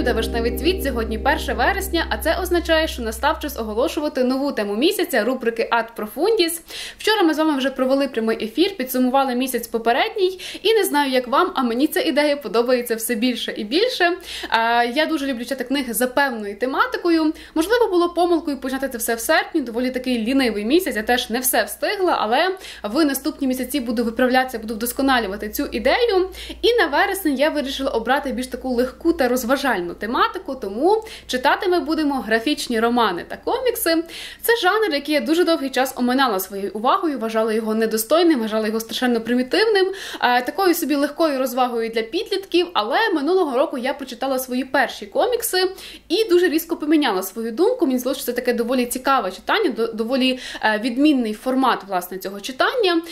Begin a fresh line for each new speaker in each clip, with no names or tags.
Люда Вишневий цвіт. Сьогодні 1 вересня, а це означає, що настав час оголошувати нову тему місяця рубрики Ад Профундіс. Вчора ми з вами вже провели прямий ефір, підсумували місяць попередній, і не знаю, як вам, а мені ця ідея подобається все більше і більше. Я дуже люблю читати книги за певною тематикою. Можливо, було помилкою почати це все в серпні. Доволі такий лінивий місяць. Я теж не все встигла, але в наступні місяці буду виправлятися, буду вдосконалювати цю ідею. І на вересень я вирішила обрати більш таку легку та розважальну тематику, тому читати ми будемо графічні романи та комікси. Це жанр, який я дуже довгий час оминала своєю увагою, вважала його недостойним, вважала його страшенно примітивним, такою собі легкою розвагою для підлітків. Але минулого року я прочитала свої перші комікси і дуже різко поміняла свою думку. Мені здалося, що це таке доволі цікаве читання, доволі е, відмінний формат власне цього читання.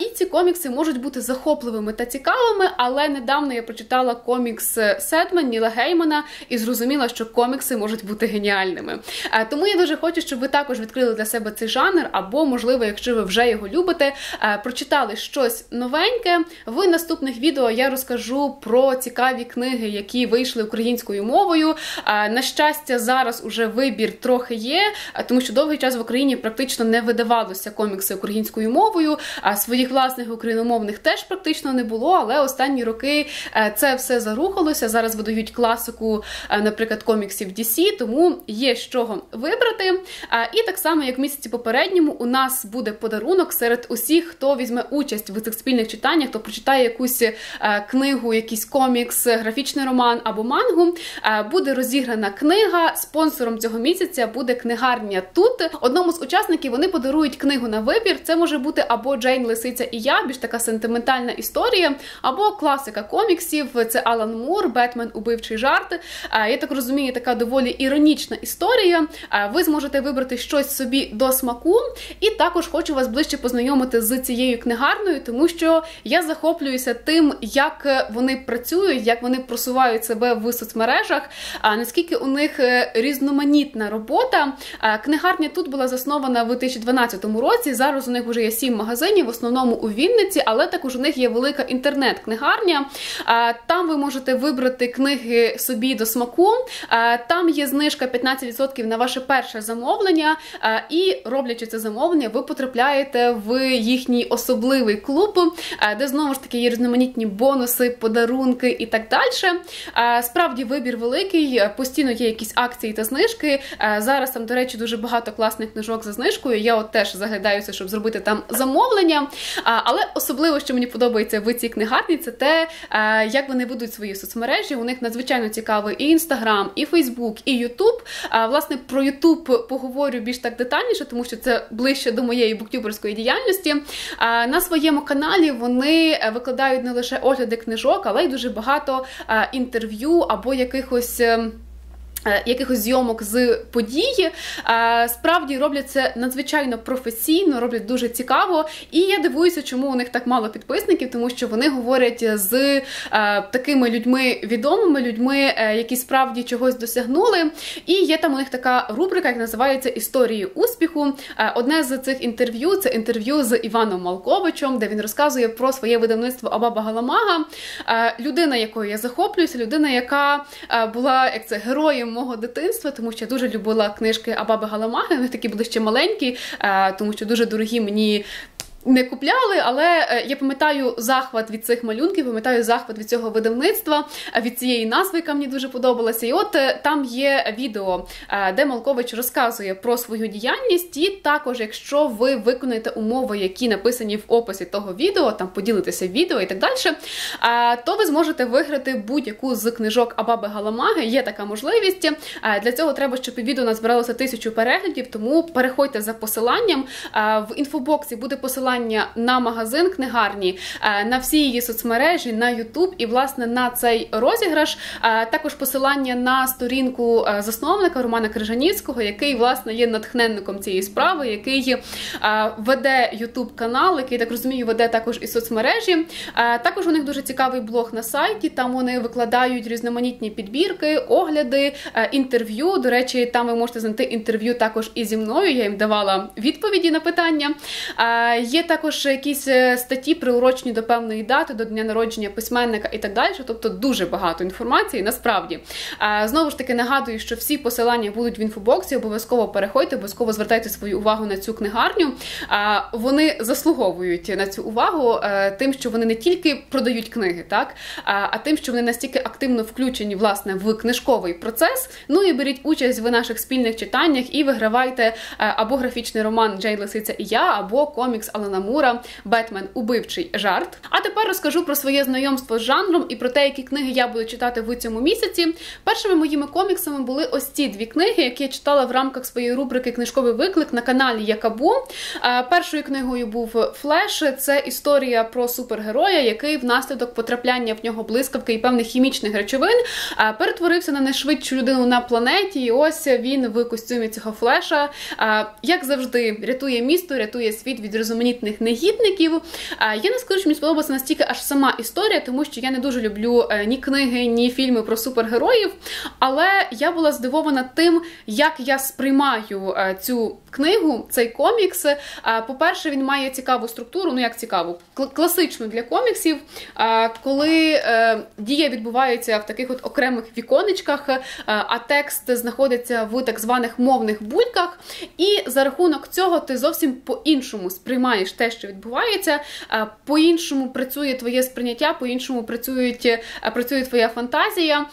І ці комікси можуть бути захопливими та цікавими, але недавно я прочитала комікс Седмен Ніла Геймана і зрозуміла, що комікси можуть бути геніальними. Е, тому я дуже хочу, щоб ви також відкрили для себе цей жанр, або, можливо, якщо ви вже його любите, е, прочитали щось новеньке. В наступних відео я розкажу про цікаві книги, які вийшли українською мовою. Е, на щастя, зараз уже вибір трохи є, тому що довгий час в Україні практично не видавалося комікси українською мовою, а своїх власних україномовних теж практично не було. Але останні роки це все зарухалося. Зараз видають класику, е, наприклад, коміксів DC, тому є з чого вибрати. І так само, як місяці попередньому, у нас буде подарунок серед усіх, хто візьме участь в цих спільних читаннях, хто прочитає якусь е, книгу, якийсь комікс, графічний роман або мангу. Е, буде розіграна книга. Спонсором цього місяця буде книгарня тут. Одному з учасників вони подарують книгу на вибір. Це може бути або Джейн Лисиця і я, більш така сентиментальна історія, або класика коміксів. Це Алан Мур, Бетмен убивчий жарт. Я так розумію, така доволі іронічна історія. Ви зможете вибрати щось собі до смаку, і також хочу вас ближче познайомити з цією книгарною, тому що я захоплююся тим, як вони працюють, як вони просувають себе в соцмережах, наскільки у них е, різноманітна робота. Книгарня тут була заснована в 2012 році. Зараз у них вже є сім магазинів, в основному у Вінниці, але також у них є велика інтернет-книгарня. Там ви можете вибрати книги собі до смаку. Е, там є знижка 15% на ваше перше замовлення, е, і роблячи це замовлення, ви потрапляєте в їхній особливий клуб, е, де знову ж таки є різноманітні бонуси, подарунки і так далі. Справді вибір великий, постійно є якісь акції та знижки. Зараз там, до речі, дуже багато класних книжок за знижкою. Я от теж заглядаюся, щоб зробити там замовлення. Але особливо, що мені подобається в цій книгарні, це те, як вони ведуть свої соцмережі. У них надзвичайно цікавий і інстаграм, і Фейсбук, і Ютуб. Власне, про Ютуб поговорю більш так детальніше, тому що це ближче до моєї буктюберської діяльності. На своєму каналі вони викладають не лише огляди книжок, але й дуже багато інтерв'ю або якихось. Е, якихось зйомок з події. Е, справді роблять це надзвичайно професійно, роблять дуже цікаво. І я дивуюся, чому у них так мало підписників, тому що вони говорять з е, такими людьми відомими, людьми, які справді чогось досягнули. І є там у них така рубрика, як називається Історії успіху. Одне з цих інтерв'ю це інтерв'ю з Іваном Малковичем, де він розказує про своє видавництво Абаба Галамага. Людина, якою я захоплююся, людина, яка була як це героєм мого дитинства, тому що я дуже любила книжки Абаби Галамаги. Вони такі були ще маленькі, е, тому що дуже дорогі мені не купляли, але е, я пам'ятаю захват від цих малюнків, пам'ятаю захват від цього видавництва, е, від цієї назви, яка мені дуже подобалася. І от е, там є відео, де Малкович розказує про свою діяльність. І також, якщо ви виконаєте умови, які написані в описі того відео, там поділитися відео і так далі, то ви зможете виграти будь-яку з книжок Абаби Галамаги. Є така можливість. Для цього треба, щоб під відео назбиралося тисячу переглядів, тому переходьте за посиланням. В інфобоксі буде посилання посилання на магазин книгарні, е, на всі її соцмережі, на Ютуб і, власне, на цей розіграш. Е, також посилання на сторінку е, засновника Романа Крижанівського, який, власне, є натхненником цієї справи, який веде Ютуб канал, який так розумію, веде також і соцмережі. Також у них дуже цікавий блог на сайті. Там вони викладають різноманітні підбірки, огляди, інтерв'ю. До речі, там ви можете знайти інтерв'ю також і зі мною. Я їм давала відповіді на питання. Є також якісь е, статті приурочені до певної дати, до дня народження письменника і так далі. Тобто дуже багато інформації. Насправді знову ж таки нагадую, що всі посилання будуть в інфобоксі. Обов'язково переходьте, обов'язково звертайте свою увагу на цю книгарню. Вони заслуговують на цю увагу е, тим, що вони не тільки продають книги, так а тим, що вони настільки активно включені власне в книжковий процес. Ну і беріть участь в наших спільних читаннях і вигравайте е, або графічний роман Джейн Лисиця і я, або комікс Алана Мура Бетмен Убивчий жарт. А тепер розкажу про своє знайомство з жанром і про те, які книги я буду читати в цьому місяці. Першими моїми коміксами були ось ці дві книги, які я читала в рамках своєї рубрики Книжковий виклик на каналі Якабу. Е, першою книгою був Флеш. Це історія про супергероя, який внаслідок потрапляння в нього блискавки і певних хімічних речовин е, перетворився на найшвидшу людину на планеті. І ось він в костюмі цього флеша, е, як завжди, рятує місто, рятує світ від різноманітних негідників. Я не скажу, що мені сподобалася настільки аж сама історія, тому що я не дуже люблю ні книги, ні фільми про супергероїв. Але я була здивована тим, як я сприймаю цю книгу, цей комікс. По-перше, він має цікаву структуру, ну як цікаву, класичну для коміксів, коли е, дія відбувається в таких от окремих віконечках, а текст знаходиться в так званих мовних бульках, і за рахунок цього ти зовсім по-іншому сприймаєш те, що відбувається, по-іншому працює твоє сприйняття, по-іншому працюють, працює твоя фантазія.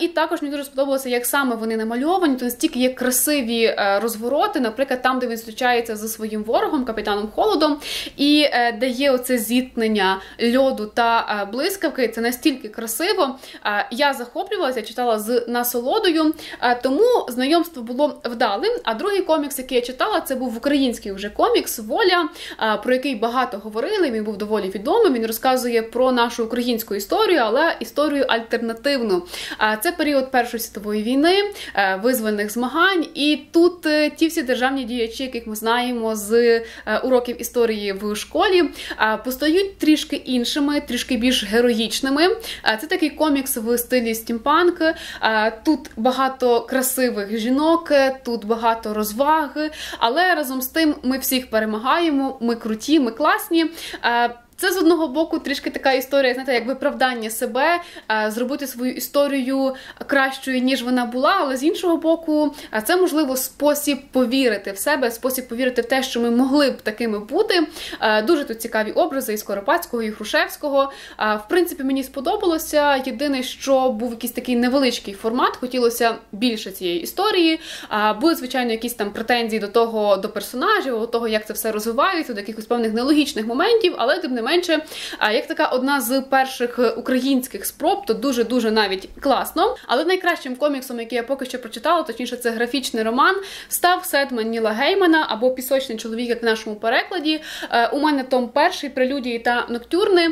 І також мені дуже сподобалося, як саме вони намальовані, то настільки є красиві е, розвороти, наприклад, там, де він зустрічається зі своїм ворогом, капітаном Холодом, і е, де є оце зіткнення льоду та е, блискавки. Це настільки красиво. Я захоплювалася, читала з насолодою, тому знайомство було вдалим. А другий комікс, який я читала, це був український вже комікс Воля, про який багато говорили. Він був доволі відомий. Він розказує про нашу українську історію, але історію альтернативну. Це період Першої світової війни, визвольних змагань, і тут ті всі державні діячі, яких ми знаємо з е, уроків історії в школі, постають трішки іншими, трішки більш героїчними. Це такий комікс в стилі стімпанк. Тут багато красивих жінок, тут багато розваги, але разом з тим ми всіх перемагаємо. Ми круті, ми класні. Це з одного боку трішки така історія, знаєте, як виправдання себе, е, зробити свою історію кращою, ніж вона була. Але з іншого боку, е, це можливо спосіб повірити в себе, спосіб повірити в те, що ми могли б такими бути. Е, дуже тут цікаві образи і Скоропадського, і Грушевського. В принципі, мені сподобалося. Єдине, що був якийсь такий невеличкий формат, хотілося більше цієї історії. Були, звичайно, якісь там претензії до того, до персонажів, до того, як це все розвивається, до якихось певних нелогічних моментів, але тим не менше, як така одна з перших українських спроб, то дуже дуже навіть класно. Але найкращим коміксом, який я поки що прочитала, точніше, це графічний роман, став Сетман Ніла Геймана або Пісочний чоловік, як в нашому перекладі. Е, у мене том перший прелюдії та ноктюрни.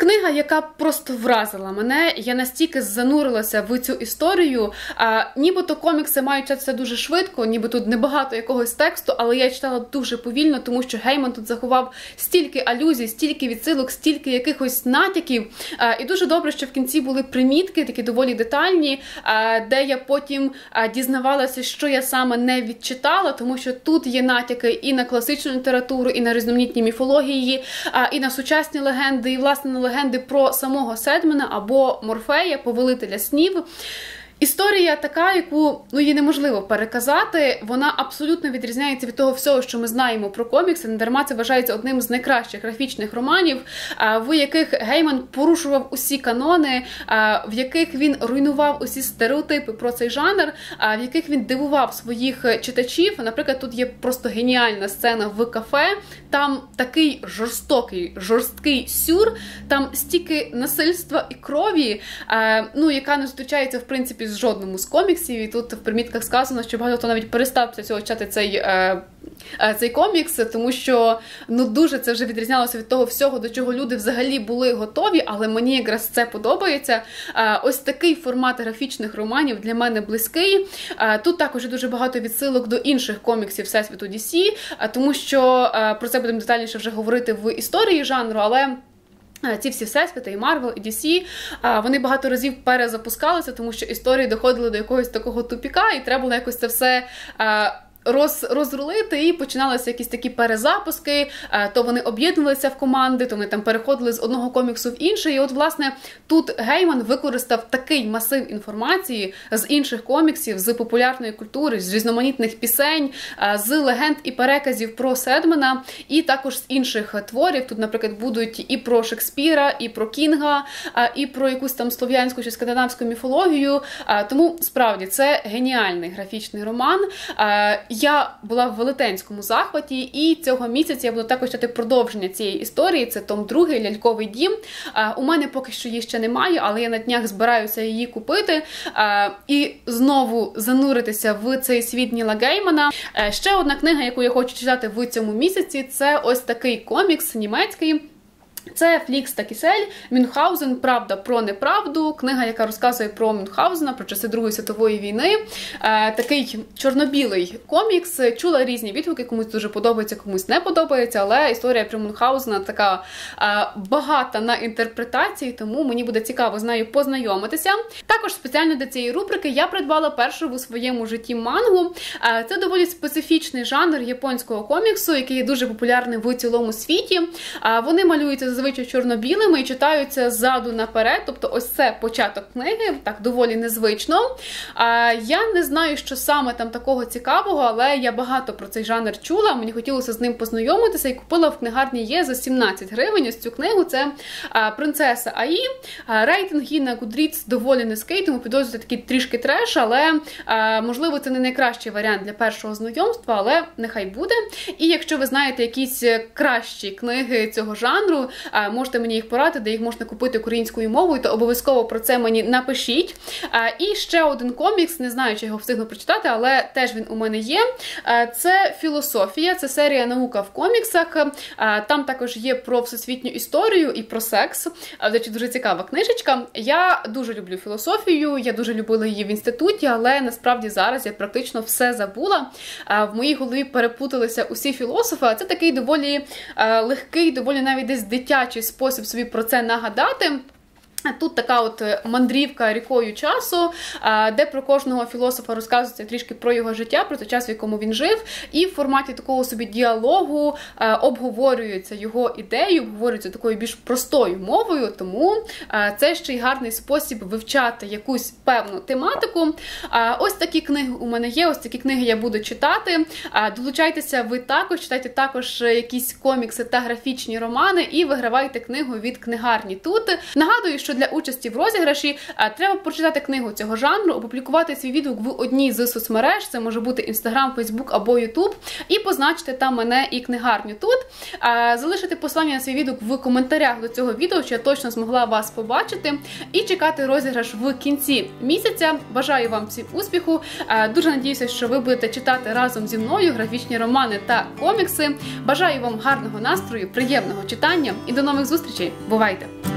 Книга, яка просто вразила мене, я настільки занурилася в цю історію. А, Нібито комікси мають читатися дуже швидко, ніби тут небагато якогось тексту, але я читала дуже повільно, тому що Гейман тут заховав стільки алюзій, стільки відсилок, стільки якихось натяків. А, І дуже добре, що в кінці були примітки, такі доволі детальні, а, де я потім а, дізнавалася, що я саме не відчитала, тому що тут є натяки і на класичну літературу, і на різноманітні міфології, а, і на сучасні легенди, і власне на легенди про самого Седмена або Морфея, повелителя снів. Історія така, яку ну її неможливо переказати. Вона абсолютно відрізняється від того всього, що ми знаємо про комікси. Недарма це вважається одним з найкращих графічних романів, в яких Гейман порушував усі канони, в яких він руйнував усі стереотипи про цей жанр, в яких він дивував своїх читачів. Наприклад, тут є просто геніальна сцена в кафе. Там такий жорстокий, жорсткий сюр, там стільки насильства і крові, ну яка не зустрічається в принципі з жодному з коміксів. І тут в примітках сказано, що багато хто навіть перестав після цього читати цей. Е, е, цей комікс, тому що ну дуже це вже відрізнялося від того всього, до чого люди взагалі були готові, але мені якраз це подобається. Е, ось такий формат графічних романів для мене близький. Тут також дуже багато відсилок до інших коміксів Всесвіту DC, тому що про це будемо детальніше вже говорити в історії жанру, але. Ці всі всесвіти, і Марвел, і DC, вони багато разів перезапускалися, тому що історії доходили до якогось такого тупіка, і треба було якось це все роз, розрулити, і починалися якісь такі перезапуски. Е, то вони об'єднувалися в команди, то вони там переходили з одного коміксу в інший. І от, власне, тут Гейман використав такий масив інформації з інших коміксів, з популярної культури, з різноманітних пісень, е, з легенд і переказів про Седмена, і також з інших творів. Тут, наприклад, будуть і про Шекспіра, і про Кінга, е, і про якусь там слов'янську чи скандинавську міфологію. Тому справді це геніальний графічний роман. Я була в велетенському захваті, і цього місяця я буду також читати продовження цієї історії. Це Том 2, ляльковий дім. У мене поки що її ще немає, але я на днях збираюся її купити і знову зануритися в цей світ Ніла Геймана. Е, ще одна книга, яку я хочу читати в цьому місяці, це ось такий комікс німецький. Це Флікс та Кісель, Мюнхгаузен, Правда про неправду. Книга, яка розказує про Мюнхгаузена, про часи Другої світової війни. Е, такий чорно-білий комікс. Чула різні відгуки, комусь дуже подобається, комусь не подобається. Але історія про Мюнхгаузена така е, багата на інтерпретації, тому мені буде цікаво з нею познайомитися. Також спеціально для цієї рубрики я придбала першу у своєму житті мангу. Е, це доволі специфічний жанр японського коміксу, який є дуже популярний в цілому світі. Е, вони малюються зазвичай чорно-білими і читаються ззаду наперед. Тобто, ось це початок книги, так доволі незвично. А, Я не знаю, що саме там такого цікавого, але я багато про цей жанр чула. Мені хотілося з ним познайомитися і купила в книгарні є за 17 гривень. Ось цю книгу це принцеса Аї. Рейтинг її на Goodreads доволі низький, тому підозрюю такий трішки треш, але можливо це не найкращий варіант для першого знайомства, але нехай буде. І якщо ви знаєте якісь кращі книги цього жанру, можете мені їх порадити, де їх можна купити українською мовою, то обов'язково про це мені напишіть. І ще один комікс, не знаю, чи його встигну прочитати, але теж він у мене є. Це філософія, це серія наука в коміксах. Там також є про всесвітню історію і про секс. Речі, дуже цікава книжечка. Я дуже люблю філософію, я дуже любила її в інституті, але насправді зараз я практично все забула. В моїй голові перепуталися усі філософи, це такий доволі легкий, доволі навіть десь дитячий дитячий спосіб собі про це нагадати. Тут така от е, мандрівка рікою часу, де про кожного філософа розказується трішки про його життя, про той час, в якому він жив, і в форматі такого собі діалогу обговорюється його ідеї, обговорюється такою більш простою мовою. Тому це ще й гарний спосіб вивчати якусь певну тематику. Ось такі книги у мене є. Ось такі книги я буду читати. Долучайтеся, ви також читайте також якісь комікси та графічні романи, і вигравайте книгу від книгарні. Тут нагадую, що для участі в розіграші треба прочитати книгу цього жанру, опублікувати свій відгук в одній з соцмереж. Це може бути Інстаграм, Фейсбук або Ютуб, і позначити там мене і книгарню тут. Залишити послання на свій відгук в коментарях до цього відео, що я точно змогла вас побачити, і чекати розіграш в кінці місяця. Бажаю вам всім успіху. Дуже надіюся, що ви будете читати разом зі мною графічні романи та комікси. Бажаю вам гарного настрою, приємного читання і до нових зустрічей. Бувайте!